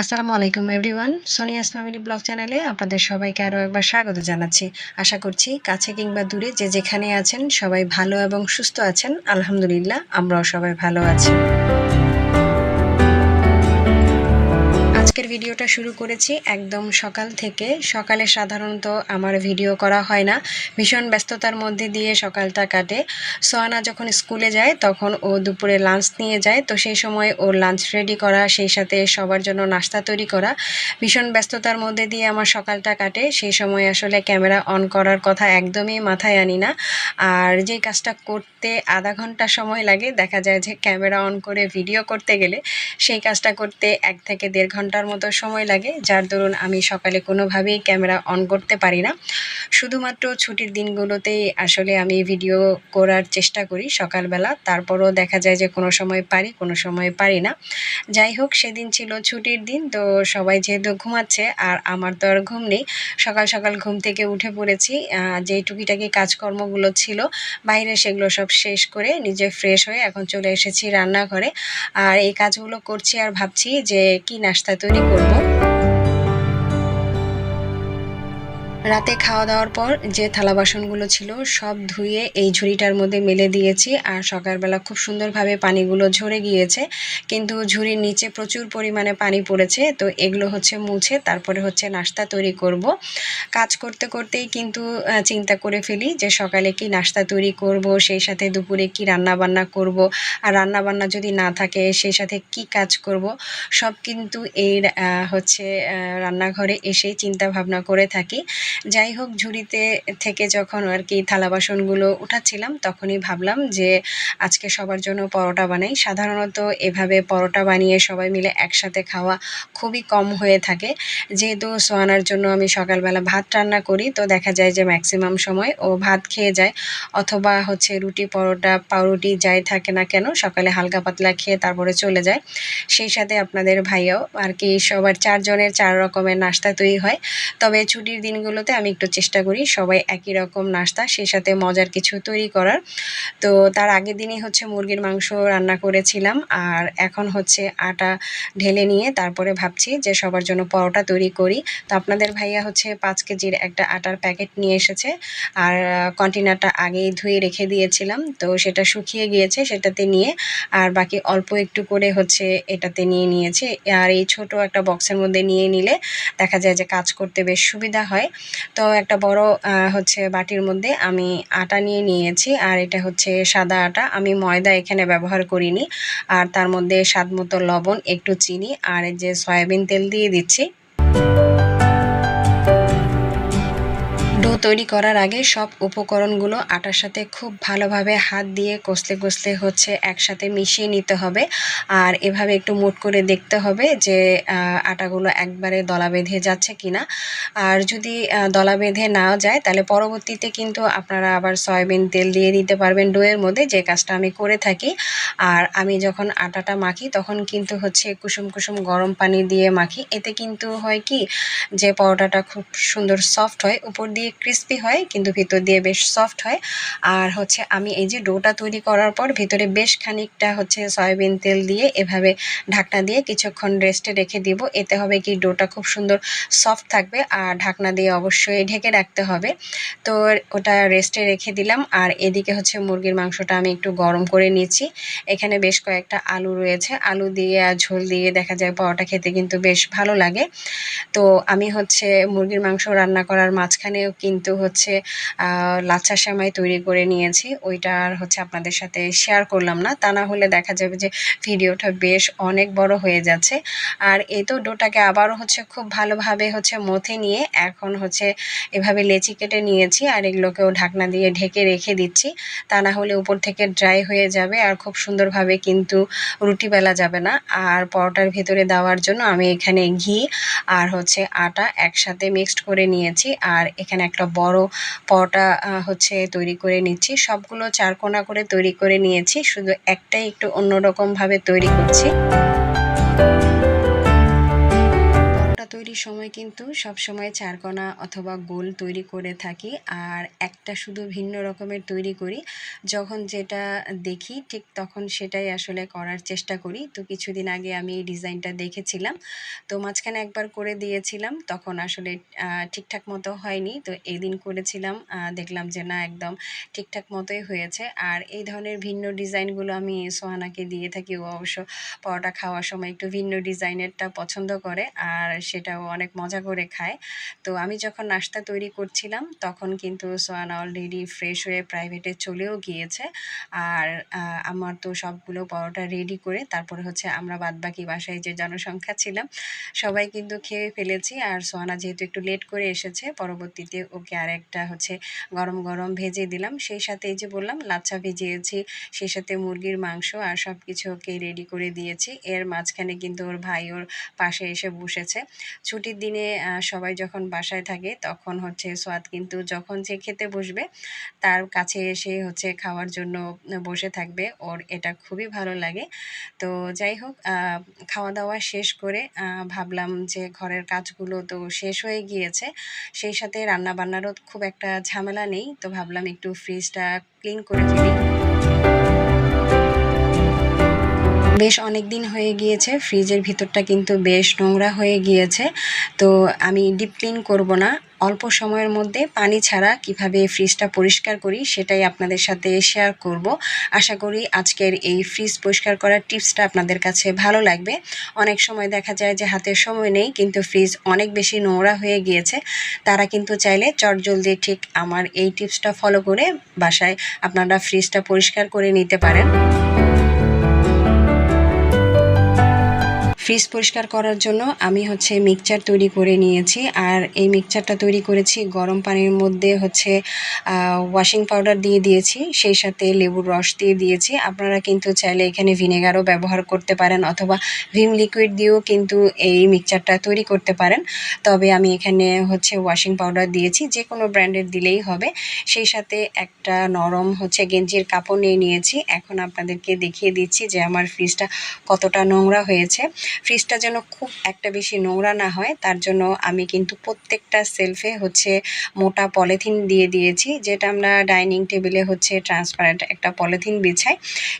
আসসালামু আলাইকুম everyone. Sonia's family blog চ্যানেলে আপনাদের সবাইকে আরও একবার স্বাগত জানাচ্ছি। আশা করছি কাছে কিংবা দূরে যে যেখানে আছেন সবাই ভালো এবং সুস্থ আছেন। আলহামদুলিল্লাহ, আমরাও সবাই ভালো আছি। শুরু করেছি একদম সকাল থেকে। সকালে সাধারণত আমার ভিডিও করা হয় না। ভীষণ ব্যস্ততার মধ্যে দিয়ে সকালটা কাটে। সোয়ানা যখন স্কুলে যায়, তখন ও দুপুরে লাঞ্চ নিয়ে যায়। তো সেই সময় ওর লাঞ্চ রেডি করা, সেই সাথে সবার জন্য নাস্তা তৈরি করা। ভীষণ ব্যস্ততার মধ্যে দিয়ে আমার সকালটা কাটে। সেই সময় আসলে ক্যামেরা অন করার কথা একদমই মাথায় আনি না। আর যেই কাজটা করতে আধা ঘণ্টা সময় লাগে, দেখা যায় যে ক্যামেরা অন করে ভিডিও করতে গেলে, সেই কাজটা করতে এক থেকে দেড় ঘণ্টার মতো সময় লাগে, যার দরুন আমি সকালে কোনোভাবেই ক্যামেরা অন করতে পারি না। শুধুমাত্র ছুটির দিনগুলোতেই আসলে আমি ভিডিও করার চেষ্টা করি সকালবেলা। তারপরও দেখা যায় যে কোনো সময় পারি, কোনো সময় পারি না। যাই হোক, সেদিন ছিল ছুটির দিন, তো সবাই যেহেতু ঘুমাচ্ছে, আর আমার তো আর ঘুম নেই, সকাল সকাল ঘুম থেকে উঠে পড়েছি। যে টুকিটাকি কাজকর্মগুলো ছিল, বাইরে সেগুলো সব শেষ করে নিজে ফ্রেশ হয়ে এখন চলে এসেছি রান্নাঘরে। আর এই কাজগুলো করছি আর ভাবছি যে কি নাস্তা তৈরি করব। 啊。রাতে খাওয়া দাওয়ার পর যে থালা বাসনগুলো ছিল সব ধুয়ে এই ঝুড়িটার মধ্যে মেলে দিয়েছি আর সকালবেলা খুব সুন্দরভাবে পানিগুলো ঝরে গিয়েছে। কিন্তু ঝুড়ির নিচে প্রচুর পরিমাণে পানি পড়েছে। তো এগুলো হচ্ছে মুছে তারপরে হচ্ছে নাস্তা তৈরি করব। কাজ করতে করতেই কিন্তু চিন্তা করে ফেলি যে সকালে কি নাস্তা তৈরি করব, সেই সাথে দুপুরে কি রান্না বান্না করব আর রান্না বান্না যদি না থাকে সেই সাথে কি কাজ করব? সব কিন্তু এই হচ্ছে রান্নাঘরে এসেই চিন্তা ভাবনা করে থাকি। যাই হোক ঝুড়িতে থেকে যখন আর কি থালা বাসনগুলো উঠাচ্ছিলাম, তখনই ভাবলাম যে আজকে সবার জন্য পরোটা বানাই। সাধারণত এভাবে পরোটা বানিয়ে সবাই মিলে একসাথে খাওয়া খুবই কম হয়ে থাকে। যেহেতু সোয়ানার জন্য আমি সকালবেলা ভাত রান্না করি, তো দেখা যায় যে ম্যাক্সিমাম সময় ও ভাত খেয়ে যায়। অথবা হচ্ছে রুটি, পরোটা, পাউরুটি যাই থাকে না কেন, সকালে হালকা পাতলা খেয়ে তারপরে চলে যায়। সেই সাথে আপনাদের ভাইয়াও আর কি সবার চারজনের চার রকমের নাস্তা তৈরি হয়। তবে ছুটির দিনগুলোতে আমি একটু চেষ্টা করি সবাই একই রকম নাস্তা, সেই সাথে মজার কিছু তৈরি করার। তো তার আগের দিনই হচ্ছে মুরগির মাংস রান্না করেছিলাম আর এখন হচ্ছে আটা ঢেলে নিয়ে তারপরে ভাবছি যে সবার জন্য পরোটা তৈরি করি। তো আপনাদের ভাইয়া হচ্ছে পাঁচ কেজির একটা আটার প্যাকেট নিয়ে এসেছে আর কন্টেনারটা আগেই ধুয়ে রেখে দিয়েছিলাম। তো সেটা শুকিয়ে গিয়েছে সেটাতে নিয়ে আর বাকি অল্প একটু করে হচ্ছে এটাতে নিয়ে নিয়েছে। আর এই ছোট একটা বক্সের মধ্যে নিয়ে নিলে দেখা যায় যে কাজ করতে বেশ সুবিধা হয়। তো একটা বড় হচ্ছে বাটির মধ্যে আমি আটা নিয়ে নিয়েছি, আর এটা হচ্ছে সাদা আটা। আমি ময়দা এখানে ব্যবহার করিনি, আর তার মধ্যে স্বাদ মতো লবণ, একটু চিনি, আর যে সয়াবিন তেল দিয়ে দিচ্ছি। তৈরি করার আগে সব উপকরণগুলো আটার সাথে খুব ভালোভাবে হাত দিয়ে কষলে কষলে হচ্ছে একসাথে মিশিয়ে নিতে হবে। আর এভাবে একটু মুট করে দেখতে হবে যে আটাগুলো একবারে দলা বেঁধে যাচ্ছে কিনা। আর যদি দলা বেঁধে নাও যায়, তাহলে পরবর্তীতে কিন্তু আপনারা আবার সয়াবিন তেল দিয়ে দিতে পারবেন ডোয়ের মধ্যে, যে কাজটা আমি করে থাকি। আর আমি যখন আটাটা মাখি, তখন কিন্তু হচ্ছে কুসুম কুসুম গরম পানি দিয়ে মাখি। এতে কিন্তু হয় কি, যে পরোটাটা খুব সুন্দর সফট হয়, উপর দিয়ে ক্রিস্পি হয়, কিন্তু ভিতর দিয়ে বেশ সফট হয়। আর হচ্ছে আমি এই যে ডোটা তৈরি করার পর ভিতরে বেশ খানিকটা হচ্ছে সয়াবিন তেল দিয়ে এভাবে ঢাকনা দিয়ে কিছুক্ষণ রেস্টে রেখে দিব। এতে হবে কি ডোটা খুব সুন্দর সফট থাকবে আর ঢাকনা দিয়ে অবশ্যই ঢেকে রাখতে হবে। তো ওটা রেস্টে রেখে দিলাম। আর এদিকে হচ্ছে মুরগির মাংসটা আমি একটু গরম করে নিয়েছি। এখানে বেশ কয়েকটা আলু রয়েছে। আলু দিয়ে আর ঝোল দিয়ে দেখা যায় পরোটা খেতে কিন্তু বেশ ভালো লাগে। তো আমি হচ্ছে মুরগির মাংস রান্না করার মাঝখানেও কিন্তু কিন্তু হচ্ছে লাচ্ছা সেমাই তৈরি করে নিয়েছি। ওইটা আর হচ্ছে আপনাদের সাথে শেয়ার করলাম না। তা না হলে দেখা যাবে যে ভিডিওটা বেশ অনেক বড় হয়ে যাচ্ছে। আর এই তো ডোটাকে আবারও হচ্ছে খুব ভালোভাবে হচ্ছে মথে নিয়ে এখন হচ্ছে এভাবে লেচি কেটে নিয়েছি আর এগুলোকেও ঢাকনা দিয়ে ঢেকে রেখে দিচ্ছি। তা না হলে উপর থেকে ড্রাই হয়ে যাবে আর খুব সুন্দরভাবে কিন্তু রুটি বেলা যাবে না। আর পরোটার ভিতরে দেওয়ার জন্য আমি এখানে ঘি আর হচ্ছে আটা একসাথে মিক্সড করে নিয়েছি। আর এখানে একটা বড় পরোটা হচ্ছে তৈরি করে নিচ্ছি। সবগুলো চারকোনা করে তৈরি করে নিয়েছি। শুধু একটাই একটু অন্যরকমভাবে তৈরি করছি। তৈরি বেশিরভাগই সময় কিন্তু সব সময় চারকোনা অথবা গোল তৈরি করে থাকি। আর একটা শুধু ভিন্ন রকমের তৈরি করি। যখন যেটা দেখি ঠিক তখন সেটাই আসলে করার চেষ্টা করি। তো কিছুদিন আগে আমি এই ডিজাইনটা দেখেছিলাম। তো মাঝখানে একবার করে দিয়েছিলাম। তখন আসলে ঠিকঠাক মতো হয়নি। তো এই দিন করেছিলাম দেখলাম যে না, একদম ঠিকঠাক মতোই হয়েছে। আর এই ধরনের ভিন্ন ডিজাইনগুলো আমি সোহানাকে দিয়ে থাকি। ও অবশ্য পরোটা খাওয়ার সময় একটু ভিন্ন ডিজাইনেরটা পছন্দ করে। আর সেটাও অনেক মজা করে খায়। তো আমি যখন নাস্তা তৈরি করছিলাম, তখন কিন্তু সোহানা অলরেডি ফ্রেশ হয়ে প্রাইভেটে চলেও গিয়েছে। আর আমার তো সবগুলো পরোটা রেডি করে, তারপরে হচ্ছে আমরা বাদবাকি বাসায় যে জনসংখ্যা ছিলাম, সবাই কিন্তু খেয়ে ফেলেছি। আর সোহানা যেহেতু একটু লেট করে এসেছে, পরবর্তীতে ওকে আর একটা হচ্ছে গরম গরম ভেজে দিলাম। সেই সাথে এই যে বললাম, লাচ্ছা ভিজিয়েছি, সেই সাথে মুরগির মাংস আর সব কিছু ওকে রেডি করে দিয়েছি। এর মাঝখানে কিন্তু ওর ভাই ওর পাশে এসে বসেছে। ছুটির দিনে সবাই যখন বাসায় থাকে তখন হচ্ছে সোয়াদ কিন্তু যখন যে খেতে বসবে, তার কাছে এসে হচ্ছে খাওয়ার জন্য বসে থাকবে। ওর এটা খুবই ভালো লাগে। তো যাই হোক খাওয়া দাওয়া শেষ করে ভাবলাম যে ঘরের কাজগুলো তো শেষ হয়ে গিয়েছে, সেই সাথে রান্না বান্নারও খুব একটা ঝামেলা নেই। তো ভাবলাম একটু ফ্রিজটা ক্লিন করে ফেলি। বেশ অনেক দিন হয়ে গিয়েছে, ফ্রিজের ভিতরটা কিন্তু বেশ নোংরা হয়ে গিয়েছে। তো আমি ডিপ ক্লিন করব না, অল্প সময়ের মধ্যে পানি ছাড়া কীভাবে ফ্রিজটা পরিষ্কার করি সেটাই আপনাদের সাথে শেয়ার করব। আশা করি আজকের এই ফ্রিজ পরিষ্কার করার টিপসটা আপনাদের কাছে ভালো লাগবে। অনেক সময় দেখা যায় যে হাতে সময় নেই, কিন্তু ফ্রিজ অনেক বেশি নোংরা হয়ে গিয়েছে। তারা কিন্তু চাইলে চটজলদি ঠিক আমার এই টিপসটা ফলো করে বাসায় আপনারা ফ্রিজটা পরিষ্কার করে নিতে পারেন। ফ্রিজ পরিষ্কার করার জন্য আমি হচ্ছে মিক্সচার তৈরি করে নিয়েছি। আর এই মিক্সচারটা তৈরি করেছি গরম পানির মধ্যে হচ্ছে ওয়াশিং পাউডার দিয়ে দিয়েছি, সেই সাথে লেবুর রস দিয়ে দিয়েছি। আপনারা কিন্তু চাইলে এখানে ভিনেগারও ব্যবহার করতে পারেন অথবা ভিম লিকুইড দিয়েও কিন্তু এই মিক্সচারটা তৈরি করতে পারেন। তবে আমি এখানে হচ্ছে ওয়াশিং পাউডার দিয়েছি যে কোনো ব্র্যান্ডের দিলেই হবে। সেই সাথে একটা নরম হচ্ছে গেঞ্জির কাপড় নিয়ে নিয়েছি। এখন আপনাদেরকে দেখিয়ে দিচ্ছি যে আমার ফ্রিজটা কতটা নোংরা হয়েছে। ফ্রিজটা যেন খুব একটা বেশি নোংরা না হয়, তার জন্য আমি কিন্তু প্রত্যেকটা সেলফে হচ্ছে মোটা পলিথিন দিয়ে দিয়েছি, যেটা আমরা ডাইনিং টেবিলে হচ্ছে ট্রান্সপারেন্ট একটা পলিথিন বিছাই।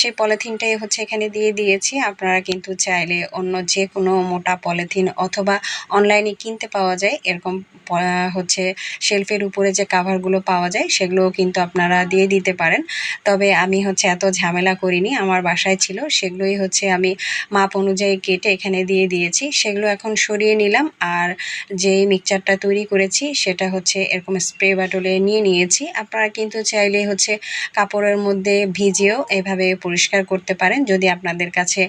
সেই পলিথিনটাই হচ্ছে এখানে দিয়ে দিয়েছি, আপনারা কিন্তু চাইলে অন্য যে কোনো মোটা পলিথিন অথবা অনলাইনে কিনতে পাওয়া যায়, এরকম হচ্ছে শেলফের উপরে যে কাভারগুলো পাওয়া যায়, সেগুলোও কিন্তু আপনারা দিয়ে দিতে পারেন। তবে আমি হচ্ছে এত ঝামেলা করিনি, আমার বাসায় ছিল, সেগুলোই হচ্ছে আমি মাপ অনুযায়ী কেটে এখানে দিয়ে দিয়েছি। সেগুলো এখন সরিয়ে নিলাম। আর যে মিক্সচারটা তৈরি করেছি, সেটা হচ্ছে এরকম স্প্রে বাটলে নিয়ে নিয়েছি। আপনারা কিন্তু চাইলে হচ্ছে কাপড়ের মধ্যে ভিজিয়েও এভাবে পরিষ্কার করতে পারেন যদি আপনাদের কাছে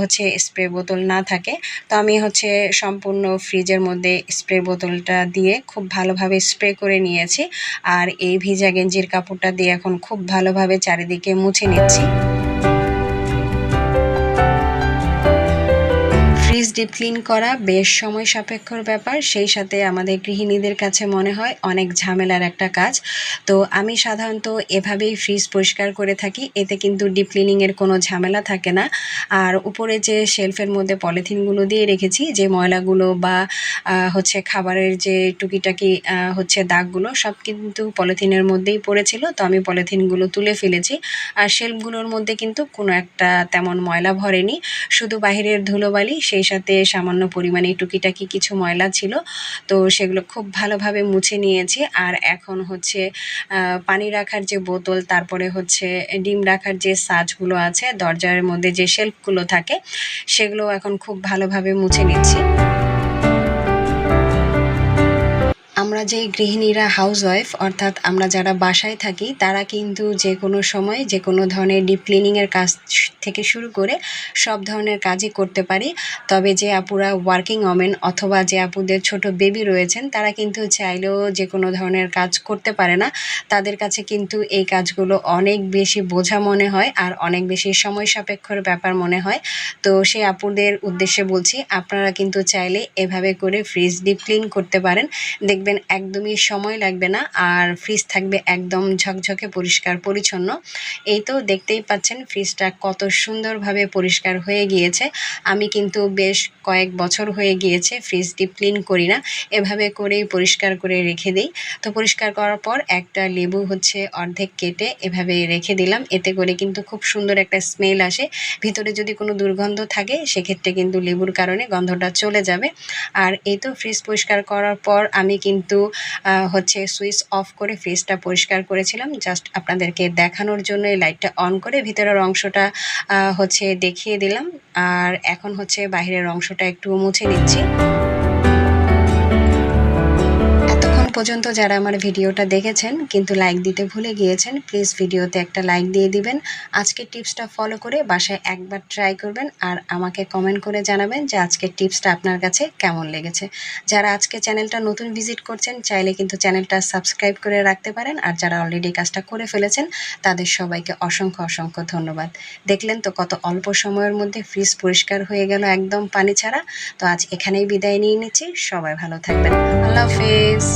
হচ্ছে স্প্রে বোতল না থাকে। তো আমি হচ্ছে সম্পূর্ণ ফ্রিজের মধ্যে স্প্রে বোতলটা দিয়ে খুব ভালোভাবে স্প্রে করে নিয়েছি। আর এই ভিজা গেঞ্জির কাপড়টা দিয়ে এখন খুব ভালোভাবে চারিদিকে মুছে নিচ্ছি। ফ্রিজ ডিপ ক্লিন করা বেশ সময় সাপেক্ষর ব্যাপার। সেই সাথে আমাদের গৃহিণীদের কাছে মনে হয় অনেক ঝামেলার একটা কাজ। তো আমি সাধারণত এভাবেই ফ্রিজ পরিষ্কার করে থাকি। এতে কিন্তু ডিপ ক্লিনিংয়ের কোনো ঝামেলা থাকে না। আর উপরে যে শেলফের মধ্যে পলিথিনগুলো দিয়ে রেখেছি, যে ময়লাগুলো বা হচ্ছে খাবারের যে টুকিটাকি হচ্ছে দাগগুলো, সব কিন্তু পলিথিনের মধ্যেই পড়েছিল। তো আমি পলিথিনগুলো তুলে ফেলেছি। আর শেলফগুলোর মধ্যে কিন্তু কোনো একটা তেমন ময়লা ভরেনি। শুধু বাহিরের ধুলোবালি, সেই সাথে সামান্য পরিমাণে টুকিটাকি কিছু ময়লা ছিল, তো সেগুলো খুব ভালোভাবে মুছে নিয়েছি। আর এখন হচ্ছে পানি রাখার যে বোতল, তারপরে হচ্ছে ডিম রাখার যে সাজগুলো আছে, দরজার মধ্যে যে শেল্ফগুলো থাকে, সেগুলো এখন খুব ভালোভাবে মুছে নিচ্ছি। আমরা যেই গৃহিণীরা হাউস ওয়াইফ অর্থাৎ আমরা যারা বাসায় থাকি, তারা কিন্তু যে কোনো সময় যে কোনো ধরনের ডিপ ক্লিনিংয়ের কাজ থেকে শুরু করে সব ধরনের কাজই করতে পারি। তবে যে আপুরা ওয়ার্কিং ওমেন অথবা যে আপুদের ছোট বেবি রয়েছেন, তারা কিন্তু চাইলেও যে কোনো ধরনের কাজ করতে পারে না। তাদের কাছে কিন্তু এই কাজগুলো অনেক বেশি বোঝা মনে হয় আর অনেক বেশি সময় সাপেক্ষর ব্যাপার মনে হয়। তো সেই আপুদের উদ্দেশ্যে বলছি, আপনারা কিন্তু চাইলে এভাবে করে ফ্রিজ ডিপ ক্লিন করতে পারেন। দেখবেন দেখবেন একদমই সময় লাগবে না। আর ফ্রিজ থাকবে একদম ঝকঝকে, পরিষ্কার, পরিচ্ছন্ন। এই তো দেখতেই পাচ্ছেন ফ্রিজটা কত সুন্দরভাবে পরিষ্কার হয়ে গিয়েছে। আমি কিন্তু বেশ কয়েক বছর হয়ে গিয়েছে ফ্রিজ ডিপ ক্লিন করি না। এভাবে করেই পরিষ্কার করে রেখে দিই। তো পরিষ্কার করার পর একটা লেবু হচ্ছে অর্ধেক কেটে এভাবে রেখে দিলাম। এতে করে কিন্তু খুব সুন্দর একটা স্মেল আসে। ভিতরে যদি কোনো দুর্গন্ধ থাকে, সেক্ষেত্রে কিন্তু লেবুর কারণে গন্ধটা চলে যাবে। আর এই তো ফ্রিজ পরিষ্কার করার পর আমি কিন্তু আহ, হচ্ছে সুইচ অফ করে ফ্রিজটা পরিষ্কার করেছিলাম। জাস্ট আপনাদেরকে দেখানোর জন্য এই লাইটটা অন করে ভিতরের অংশটা হচ্ছে দেখিয়ে দিলাম। আর এখন হচ্ছে বাইরের অংশটা একটু মুছে নিচ্ছি। পর্যন্ত যারা আমার ভিডিওটা দেখেছেন, কিন্তু লাইক দিতে ভুলে গিয়েছেন প্লিজ ভিডিওতে একটা লাইক দিয়ে দিবেন। আজকের টিপসটা ফলো করে বাসায় একবার ট্রাই করবেন আর আমাকে কমেন্ট করে জানাবেন যে আজকের টিপসটা আপনার কাছে কেমন লেগেছে। যারা আজকে চ্যানেলটা নতুন ভিজিট করছেন, চাইলে কিন্তু চ্যানেলটা সাবস্ক্রাইব করে রাখতে পারেন আর যারা অলরেডি কাজটা করে ফেলেছেন, তাদের সবাইকে অসংখ্য অসংখ্য ধন্যবাদ। দেখলেন তো কত অল্প সময়ের মধ্যে ফ্রিজ পরিষ্কার হয়ে গেল একদম পানি ছাড়া। তো আজ এখানেই বিদায় নিয়ে নিচ্ছি। সবাই ভালো থাকবেন। আল্লাহ হাফেজ।